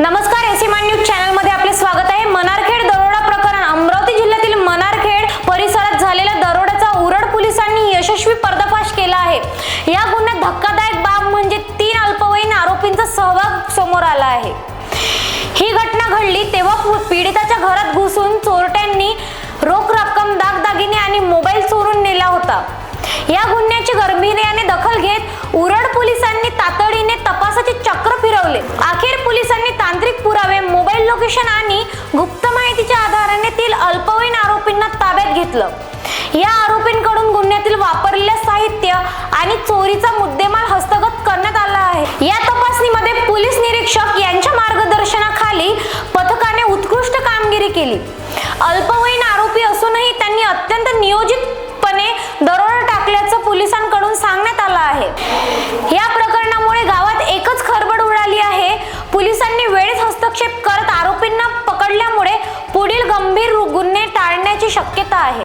नमस्कार एसीमान न्यूज चॅनलमध्ये आपले स्वागत आहे. मनारखेड दरोडा प्रकरण अमरावती जिल्ह्यातील मनारखेड परिसरात झालेल्या दरोड्याचा उरड पोलिसांनी यशस्वी पर्दाफाश केला आहे. या गुन्ह्यात धक्कादायक बाब म्हणजे तीन अल्पवयीन आरोपींचा सहभाग समोर आला आहे. ही घटना घडली तेव्हा पीडिताच्या घरात घुसून चोरट्यांनी रोख रक्कम दागदागिने आणि मोबाईल चोरून नेला होता. या गुन्ह्याची गंभीर्याने सांगितलं. या आरोपींकडून गुन्ह्यातील वापरलेलं साहित्य आणि चोरीचा मुद्देमाल हस्तगत करण्यात आला आहे. या तपासणीमध्ये पोलीस निरीक्षक यांच्या मार्गदर्शनाखाली पथकाने उत्कृष्ट कामगिरी केली. अल्पवयीन आरोपी असूनही त्यांनी अत्यंत नियोजितपणे दरोडा टाकल्याचं पोलिसांकडून सांगण्यात आलं आहे. या प्रकरणामुळे गावात एकच खरबड उडाली आहे. पोलिसांनी वेळेत हस्तक्षेप करत आरोपींना पकडल्यामुळे पुढील गंभीर गुन्हे टाळण्याची शक्यता आहे.